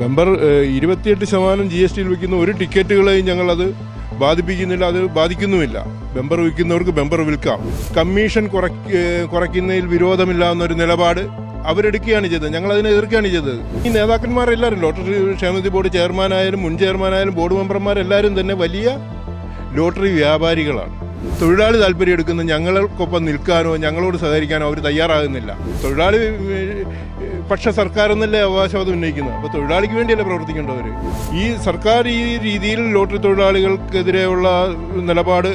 Member ഇരുപത്തിയെട്ട് ശതമാനം G S ടിയിൽ വിൽക്കുന്ന ഒരു ടിക്കറ്റുകളെയും ഞങ്ങളത് ബാധിപ്പിക്കുന്നില്ല അത് ബാധിക്കുന്നുമില്ല. മെമ്പർ വിൽക്കുന്നവർക്ക് മെമ്പർ വിൽക്കാം. കമ്മീഷൻ കുറയ്ക്കുന്നതിൽ വിരോധമില്ല എന്നൊരു നിലപാട് അവരെടുക്കുകയാണ് ചെയ്തത്. ഞങ്ങൾ അതിനെ എതിർക്കുകയാണ് ചെയ്തത്. ഈ നേതാക്കന്മാരെല്ലാവരും ലോട്ടറി ക്ഷേമനിധി ബോർഡ് ചെയർമാനായാലും മുൻ ചെയർമാനായാലും ബോർഡ് മെമ്പർമാരെല്ലാവരും തന്നെ വലിയ ലോട്ടറി വ്യാപാരികളാണ്. തൊഴിലാളി താല്പര്യം എടുക്കുന്ന ഞങ്ങൾക്കൊപ്പം നിൽക്കാനോ ഞങ്ങളോട് സഹകരിക്കാനോ അവർ തയ്യാറാകുന്നില്ല. തൊഴിലാളി പക്ഷ സർക്കാർ എന്നല്ലേ അവകാശവാദം ഉന്നയിക്കുന്നത്? അപ്പോൾ തൊഴിലാളിക്ക് വേണ്ടിയല്ലേ പ്രവർത്തിക്കേണ്ടവർ ഈ സർക്കാർ ഈ രീതിയിൽ ലോട്ടറി തൊഴിലാളികൾക്കെതിരെയുള്ള നിലപാട്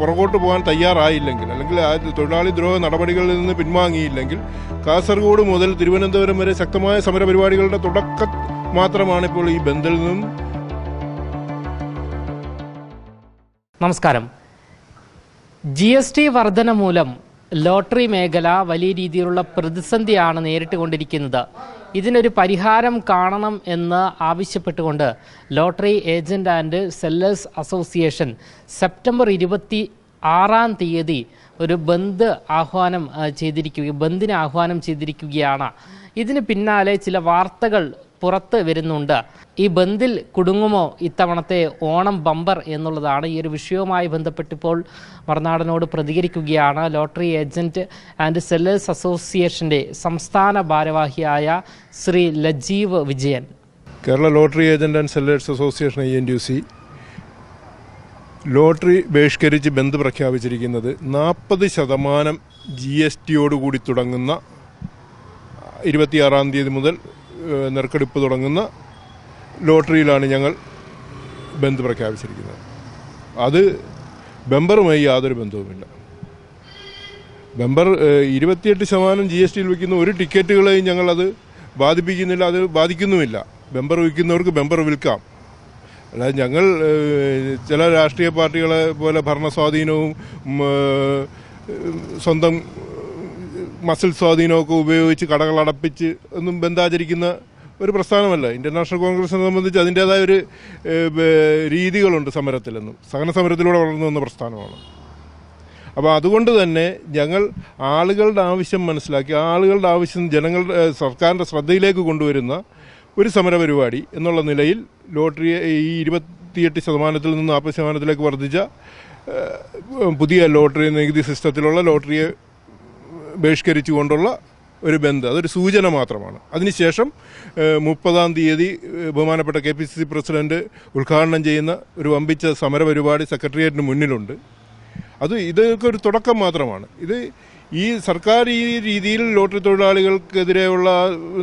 പുറകോട്ട് പോകാൻ തയ്യാറായില്ലെങ്കിൽ അല്ലെങ്കിൽ ആ തൊഴിലാളി ദ്രോഹ നടപടികളിൽ നിന്ന് പിൻവാങ്ങിയില്ലെങ്കിൽ കാസർഗോഡ് മുതൽ തിരുവനന്തപുരം വരെ ശക്തമായ സമരപരിപാടികളുടെ തുടക്കം മാത്രമാണ് ഇപ്പോൾ ഈ ബന്ദിൽ നിന്നും. നമസ്കാരം. ജി എസ് ടി വർധന മൂലം ലോട്ടറി മേഖല വലിയ രീതിയിലുള്ള പ്രതിസന്ധിയാണ് നേരിട്ടുകൊണ്ടിരിക്കുന്നത്. ഇതിനൊരു പരിഹാരം കാണണം എന്ന് ആവശ്യപ്പെട്ടുകൊണ്ട് lottery agent and sellers association September ഇരുപത്തി ആറാം തീയതി ഒരു ബന്ദ് ആഹ്വാനം ചെയ്തിരിക്കുക ബന്ദിന് ആഹ്വാനം ചെയ്തിരിക്കുകയാണ്. ഇതിന് പിന്നാലെ ചില വാർത്തകൾ പുറത്ത് വരുന്നുണ്ട്. ഈ ബന്ദിൽ കുടുങ്ങുമോ? ഇത്തവണത്തെ ഓണം ബമ്പർ എന്നുള്ളതാണ് ഈ ഒരു വിഷയവുമായി ബന്ധപ്പെട്ടിപ്പോൾ മറുനാടനോട് പ്രതികരിക്കുകയാണ്. ലോട്ടറി ഏജന്റ് ആൻഡ് സെല്ലേഴ്സ് അസോസിയേഷന്റെ സംസ്ഥാന ഭാരവാഹിയായ Shri Lajeev Vijayan. Kerala lottery agent and sellers association I N U C lottery ബഹിഷ്കരിച്ച് bandh പ്രഖ്യാപിച്ചിരിക്കുന്നത് നാൽപ്പത് ശതമാനം ജി എസ് ടിയോടുകൂടി തുടങ്ങുന്ന ഇരുപത്തിയാറാം തീയതി മുതൽ നറുക്കെടുപ്പ് തുടങ്ങുന്ന ലോട്ടറിയിലാണ് ഞങ്ങൾ ബന്ദ് പ്രഖ്യാപിച്ചിരിക്കുന്നത്. അത് ബെമ്പറുമായി യാതൊരു ബന്ധവുമില്ല. ബെമ്പർ ഇരുപത്തിയെട്ട് ശതമാനം ജി എസ് ടിയിൽ വിൽക്കുന്ന ഒരു ടിക്കറ്റുകളെയും ഞങ്ങളത് ബാധിപ്പിക്കുന്നില്ല അത് ബാധിക്കുന്നുമില്ല. ബെമ്പർ വിൽക്കുന്നവർക്ക് ബെമ്പർ വിൽക്കാം. അല്ലാതെ ഞങ്ങൾ ചില രാഷ്ട്രീയ പാർട്ടികളെ പോലെ ഭരണസ്വാധീനവും സ്വന്തം മസിൽ സ്വാധീനമൊക്കെ ഉപയോഗിച്ച് കടകൾ അടപ്പിച്ച് ഒന്നും ബന്ധാചരിക്കുന്ന ഒരു പ്രസ്ഥാനമല്ല. ഇന്ത്യൻ നാഷണൽ കോൺഗ്രസിനെ സംബന്ധിച്ച് അതിന്റേതായ ഒരു രീതികളുണ്ട് സമരത്തിലെന്നും. സഹന സമരത്തിലൂടെ വളർന്നു വന്ന പ്രസ്ഥാനമാണ്. അപ്പോൾ അതുകൊണ്ട് തന്നെ ഞങ്ങൾ ആളുകളുടെ ആവശ്യം മനസ്സിലാക്കി ആളുകളുടെ ആവശ്യം ജനങ്ങളുടെ സർക്കാരിന്റെ ശ്രദ്ധയിലേക്ക് കൊണ്ടുവരുന്ന ഒരു സമരപരിപാടി എന്നുള്ള നിലയിൽ ലോട്ടറി ഈ ഇരുപത്തിയെട്ട് ശതമാനത്തിൽ നിന്ന് നാൽപ്പത് ശതമാനത്തിലേക്ക് വർദ്ധിച്ച പുതിയ ലോട്ടറി നികുതി സിസ്റ്റത്തിലുള്ള ലോട്ടറിയെ ബഹിഷ്കരിച്ചുകൊണ്ടുള്ള ഒരു ബന്ധം അതൊരു സൂചന മാത്രമാണ്. അതിനുശേഷം മുപ്പതാം തീയതി ബഹുമാനപ്പെട്ട K P C C president ഉദ്ഘാടനം ചെയ്യുന്ന ഒരു വമ്പിച്ച സമരപരിപാടി സെക്രട്ടേറിയറ്റിന് മുന്നിലുണ്ട്. അത് ഇതൊക്കെ ഒരു തുടക്കം മാത്രമാണ്. ഇത് ഈ സർക്കാർ ഈ രീതിയിൽ ലോട്ടറി തൊഴിലാളികൾക്കെതിരെയുള്ള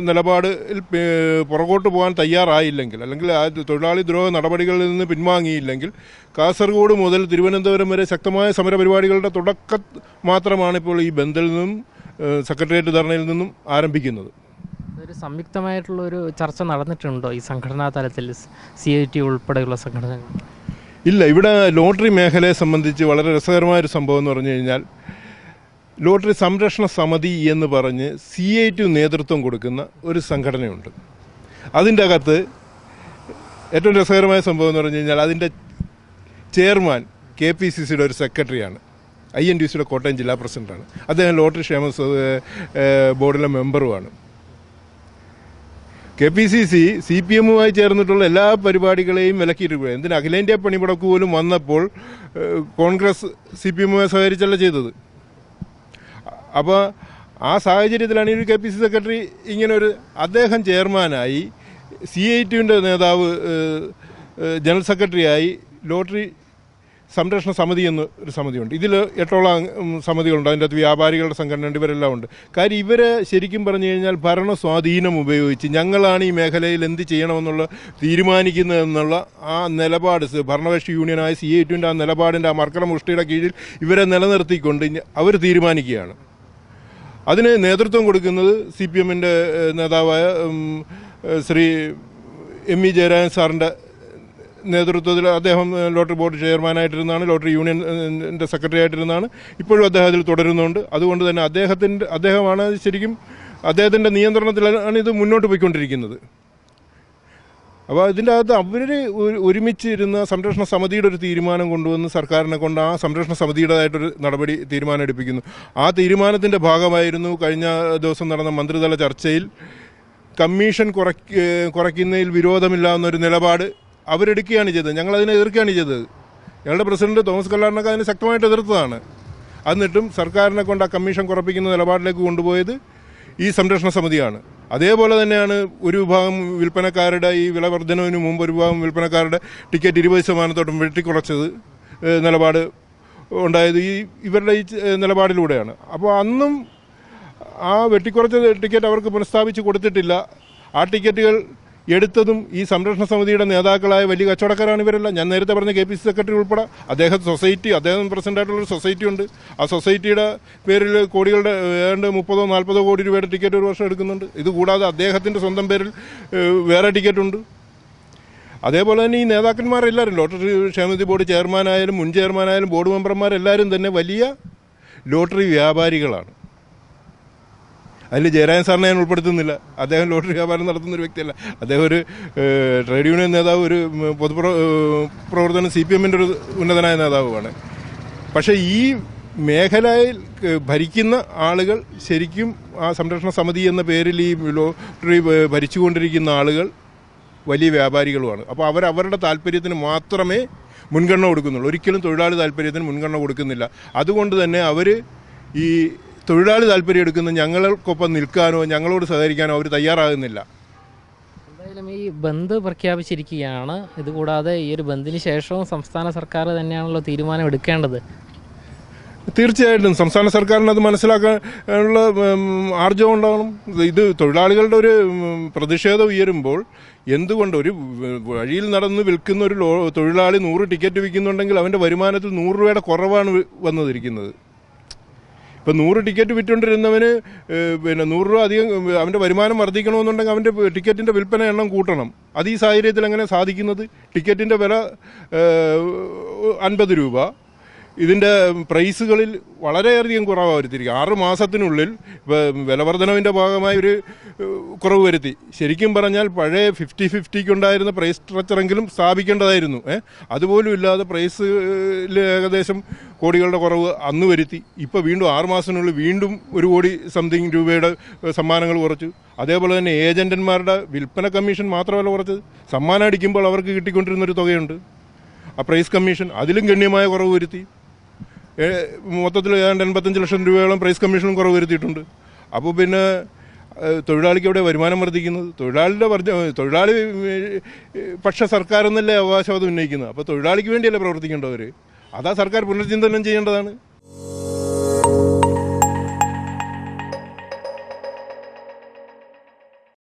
നിലപാട് പുറകോട്ട് പോകാൻ തയ്യാറായില്ലെങ്കിൽ അല്ലെങ്കിൽ ആ തൊഴിലാളി ദ്രോഹ നടപടികളിൽ നിന്ന് പിൻവാങ്ങിയില്ലെങ്കിൽ കാസർഗോഡ് മുതൽ തിരുവനന്തപുരം വരെ ശക്തമായ സമരപരിപാടികളുടെ തുടക്കം മാത്രമാണ് ഇപ്പോൾ ഈ ബന്ദിൽ നിന്നും സെക്രട്ടേറിയറ്റ് ധർണയിൽ നിന്നും ആരംഭിക്കുന്നത്. ഒരു സംയുക്തമായിട്ടുള്ള ഒരു ചർച്ച നടന്നിട്ടുണ്ടോ ഈ സംഘടനാ തലത്തിൽ സി ഐ ടി ഉൾപ്പെടെയുള്ള സംഘടനകൾ? ഇല്ല ഇവിടെ ലോട്ടറി മേഖലയെ സംബന്ധിച്ച് വളരെ രസകരമായ ഒരു സംഭവം എന്ന് പറഞ്ഞു കഴിഞ്ഞാൽ ലോട്ടറി സംരക്ഷണ സമിതി എന്ന് പറഞ്ഞ് സി ഐ ടു നേതൃത്വം കൊടുക്കുന്ന ഒരു സംഘടനയുണ്ട്. അതിന്റെ അകത്ത് ഏറ്റവും രസകരമായ സംഭവം എന്ന് പറഞ്ഞു കഴിഞ്ഞാൽ അതിന്റെ ചെയർമാൻ കെ പി സി സിയുടെ ഒരു സെക്രട്ടറിയാണ്. ഐ എൻ ഡി സിയുടെ കോട്ടയം ജില്ലാ പ്രസിഡന്റാണ് അദ്ദേഹം ലോട്ടറി ക്ഷേമ ബോർഡിലെ മെമ്പറുമാണ്. K P C C C P എമ്മുമായി ചേർന്നിട്ടുള്ള എല്ലാ പരിപാടികളെയും വിലക്കിയിട്ട് എന്തിന് അഖിലേന്ത്യാ പണിമുടക്ക് പോലും വന്നപ്പോൾ കോൺഗ്രസ് സി പി എമ്മുമായി സഹകരിച്ചല്ല ചെയ്തത്. അപ്പോൾ ആ സാഹചര്യത്തിലാണ് ഈ കെ പി സി സെക്രട്ടറി ഇങ്ങനെ ഒരു അദ്ദേഹം ചെയർമാനായി സി ഐ ടിയുടെ നേതാവ് ജനറൽ സെക്രട്ടറിയായി ലോട്ടറി സംരക്ഷണ സമിതി എന്ന് ഒരു സമിതിയുണ്ട്. ഇതിൽ എട്ടോളം സമിതികളുണ്ട്. അതിന്റെ അകത്ത് വ്യാപാരികളുടെ സംഘടനയുണ്ട് ഇവരെല്ലാം ഉണ്ട്. കാര്യം ഇവരെ ശരിക്കും പറഞ്ഞു കഴിഞ്ഞാൽ ഭരണ സ്വാധീനം ഉപയോഗിച്ച് ഞങ്ങളാണ് ഈ മേഖലയിൽ എന്ത് ചെയ്യണമെന്നുള്ള തീരുമാനിക്കുന്നതെന്നുള്ള ആ നിലപാട് ഭരണകക്ഷി യൂണിയനായ സി ഐ ടിന്റെ ആ നിലപാടിന്റെ ആ മർക്കട മുഷ്ടിയുടെ കീഴിൽ ഇവരെ നിലനിർത്തിക്കൊണ്ട് അവർ തീരുമാനിക്കുകയാണ്. അതിന് നേതൃത്വം കൊടുക്കുന്നത് സി പി എമ്മിന്റെ നേതാവായ ശ്രീ എം ഇ ജയരാജൻ സാറിന്റെ നേതൃത്വത്തിൽ അദ്ദേഹം ലോട്ടറി ബോർഡ് ചെയർമാനായിട്ടിരുന്നാണ് ലോട്ടറി യൂണിയന്റെ സെക്രട്ടറി ആയിട്ടിരുന്നാണ് ഇപ്പോഴും അദ്ദേഹം അതിൽ തുടരുന്നുണ്ട്. അതുകൊണ്ട് തന്നെ അദ്ദേഹത്തിന്റെ അദ്ദേഹമാണ് ശരിക്കും അദ്ദേഹത്തിന്റെ നിയന്ത്രണത്തിലാണ് ഇത് മുന്നോട്ട് പോയിക്കൊണ്ടിരിക്കുന്നത്. അപ്പോൾ ഇതിന്റെ അകത്ത് അവർ ഒരുമിച്ചിരുന്ന സംരക്ഷണ സമിതിയുടെ ഒരു തീരുമാനം കൊണ്ടുവന്ന് സർക്കാരിനെ കൊണ്ട് ആ സംരക്ഷണ സമിതിയുടേതായിട്ടൊരു നടപടി തീരുമാനം എടുപ്പിക്കുന്നു ആ തീരുമാനത്തിന്റെ ഭാഗമായിരുന്നു കഴിഞ്ഞ ദിവസം നടന്ന മന്ത്രിതല ചർച്ചയിൽ കമ്മീഷൻ കുറയ്ക്ക കുറയ്ക്കുന്നതിൽ വിരോധമില്ല എന്നൊരു നിലപാട് അവരെടുക്കുകയാണ് ചെയ്തത്. ഞങ്ങളതിനെ എതിർക്കുകയാണ് ചെയ്തത്. ഞങ്ങളുടെ പ്രസിഡന്റ് തോമസ് കല്ലാറിനൊക്കെ അതിനെ ശക്തമായിട്ട് എതിർത്തതാണ്. എന്നിട്ടും സർക്കാരിനെ കൊണ്ട് ആ കമ്മീഷൻ കുറപ്പിക്കുന്ന നിലപാടിലേക്ക് കൊണ്ടുപോയത് ഈ സംരക്ഷണ സമിതിയാണ്. അതേപോലെ തന്നെയാണ് ഒരു വിഭാഗം വിൽപ്പനക്കാരുടെ ഈ വില വർധനവിന് മുമ്പ് ഒരു വിഭാഗം വിൽപ്പനക്കാരുടെ ടിക്കറ്റ് ഇരുപത് ശതമാനത്തോട്ടും വെട്ടിക്കുറച്ചത് നിലപാട് ഉണ്ടായത് ഈ ഇവരുടെ ഈ നിലപാടിലൂടെയാണ്. അപ്പോൾ അന്നും ആ വെട്ടിക്കുറച്ച ടിക്കറ്റ് അവർക്ക് പുനഃസ്ഥാപിച്ച് കൊടുത്തിട്ടില്ല. ആ ടിക്കറ്റുകൾ എടുത്തതും ഈ സംരക്ഷണ സമിതിയുടെ നേതാക്കളായ വലിയ കച്ചവടക്കാരാണ് ഇവരെല്ലാം. ഞാൻ നേരത്തെ പറഞ്ഞ കെ പി സി സെക്രട്ടറി ഉൾപ്പെടെ അദ്ദേഹം സൊസൈറ്റി അദ്ദേഹം പ്രസിഡന്റ് ആയിട്ടുള്ളൊരു സൊസൈറ്റി ഉണ്ട്. ആ സൊസൈറ്റിയുടെ പേരിൽ കോടികളുടെ ഏതാണ്ട് മുപ്പതോ നാൽപ്പതോ കോടി രൂപയുടെ ടിക്കറ്റ് ഒരു വർഷം എടുക്കുന്നുണ്ട്. ഇത് കൂടാതെ അദ്ദേഹത്തിന്റെ സ്വന്തം പേരിൽ വേറെ ടിക്കറ്റ് ഉണ്ട്. അതേപോലെ തന്നെ ഈ നേതാക്കന്മാരെല്ലാവരും ലോട്ടറി ക്ഷേമനിധി ബോർഡ് ചെയർമാനായാലും മുൻ ചെയർമാനായാലും ബോർഡ് മെമ്പർമാരെല്ലാവരും തന്നെ വലിയ ലോട്ടറി വ്യാപാരികളാണ്. അതിൽ ജയരാജൻ സാറിനെ ഞാൻ ഉൾപ്പെടുത്തുന്നില്ല. അദ്ദേഹം ലോട്ടറി വ്യാപാരം നടത്തുന്ന ഒരു വ്യക്തിയല്ല. അദ്ദേഹം ഒരു ട്രേഡ് യൂണിയൻ നേതാവ് ഒരു പൊതുപ്ര പ്രവർത്തനം സി പി എമ്മിന്റെ ഒരു ഉന്നതനായ നേതാവുമാണ്. പക്ഷേ ഈ മേഖലയിൽ ഭരിക്കുന്ന ആളുകൾ ശരിക്കും ആ സംരക്ഷണ സമിതി എന്ന പേരിൽ ഈ ലോട്ടറി ഭരിച്ചുകൊണ്ടിരിക്കുന്ന ആളുകൾ വലിയ വ്യാപാരികളുമാണ്. അപ്പോൾ അവർ അവരുടെ താല്പര്യത്തിന് മാത്രമേ മുൻഗണന കൊടുക്കുന്നുള്ളൂ. ഒരിക്കലും തൊഴിലാളി താല്പര്യത്തിന് മുൻഗണന കൊടുക്കുന്നില്ല. അതുകൊണ്ട് തന്നെ അവർ ഈ തൊഴിലാളി താല്പര്യം എടുക്കുന്ന ഞങ്ങൾക്കൊപ്പം നിൽക്കാനോ ഞങ്ങളോട് സഹകരിക്കാനോ അവർ തയ്യാറാകുന്നില്ല. എന്തായാലും ഈ ബന്ദ് പ്രഖ്യാപിച്ചിരിക്കുകയാണ്. ഇതുകൂടാതെ ഈ ഒരു ബന്ദിന് ശേഷവും സംസ്ഥാന സർക്കാർ തന്നെയാണല്ലോ തീരുമാനം എടുക്കേണ്ടത്. തീർച്ചയായിട്ടും സംസ്ഥാന സർക്കാരിന് അത് മനസ്സിലാക്കാനുള്ള ആർജവം ഉണ്ടാകണം ഇത് തൊഴിലാളികളുടെ ഒരു പ്രതിഷേധം ഉയരുമ്പോൾ എന്തുകൊണ്ട് ഒരു വഴിയിൽ നടന്ന് വിൽക്കുന്ന ഒരു തൊഴിലാളി നൂറ് ടിക്കറ്റ് വിൽക്കുന്നുണ്ടെങ്കിൽ അവന്റെ വരുമാനത്തിൽ നൂറ് രൂപയുടെ കുറവാണ് വന്നതിരിക്കുന്നത് ഇപ്പം നൂറ് ടിക്കറ്റ് വിറ്റുകൊണ്ടിരുന്നവന് പിന്നെ നൂറ് രൂപ അധികം അവന്റെ വരുമാനം വർദ്ധിക്കണമെന്നുണ്ടെങ്കിൽ അവന്റെ ടിക്കറ്റിന്റെ വിൽപ്പന എണ്ണം കൂട്ടണം. അത് ഈ സാഹചര്യത്തിൽ എങ്ങനെ സാധിക്കുന്നത്? ടിക്കറ്റിന്റെ വില അൻപത് രൂപ. ഇതിന്റെ പ്രൈസുകളിൽ വളരെയധികം കുറവ് വരുത്തിയിരിക്കും ആറ് മാസത്തിനുള്ളിൽ വിലവർധനവിന്റെ ഭാഗമായി ഒരു കുറവ് വരുത്തി. ശരിക്കും പറഞ്ഞാൽ പഴയ ഫിഫ്റ്റി ഫിഫ്റ്റിക്ക് ഉണ്ടായിരുന്ന പ്രൈസ് സ്ട്രക്ചറെങ്കിലും സ്ഥാപിക്കേണ്ടതായിരുന്നു ഏഹ് അതുപോലും ഇല്ലാതെ പ്രൈസിൽ ഏകദേശം കോടികളുടെ കുറവ് അന്ന് വരുത്തി. ഇപ്പോൾ വീണ്ടും ആറ് മാസത്തിനുള്ളിൽ വീണ്ടും ഒരു കോടി സംതിങ് രൂപയുടെ സമ്മാനങ്ങൾ കുറച്ചു. അതേപോലെ തന്നെ ഏജന്റന്മാരുടെ വിൽപ്പന കമ്മീഷൻ മാത്രമല്ല കുറച്ചത്. സമ്മാനം അടിക്കുമ്പോൾ അവർക്ക് കിട്ടിക്കൊണ്ടിരുന്നൊരു തുകയുണ്ട്. ആ പ്രൈസ് കമ്മീഷൻ അതിലും ഗണ്യമായ കുറവ് വരുത്തി. ഏ, മൊത്തത്തിൽ ഏതാണ്ട് എൺപത്തഞ്ച് ലക്ഷം രൂപയോളം പ്രൈസ് കമ്മീഷനും കുറവ് വരുത്തിയിട്ടുണ്ട്. അപ്പോൾ പിന്നെ തൊഴിലാളിക്ക് എവിടെ വരുമാനം വർദ്ധിക്കുന്നത്? തൊഴിലാളിയുടെ വർദ്ധ തൊഴിലാളി പക്ഷ സർക്കാർ എന്നല്ലേ അവകാശവാദം ഉന്നയിക്കുന്നത്? അപ്പോൾ തൊഴിലാളിക്ക് വേണ്ടിയല്ലേ പ്രവർത്തിക്കേണ്ടവർ അതാ സർക്കാർ പുനർചിന്തനം ചെയ്യേണ്ടതാണ്.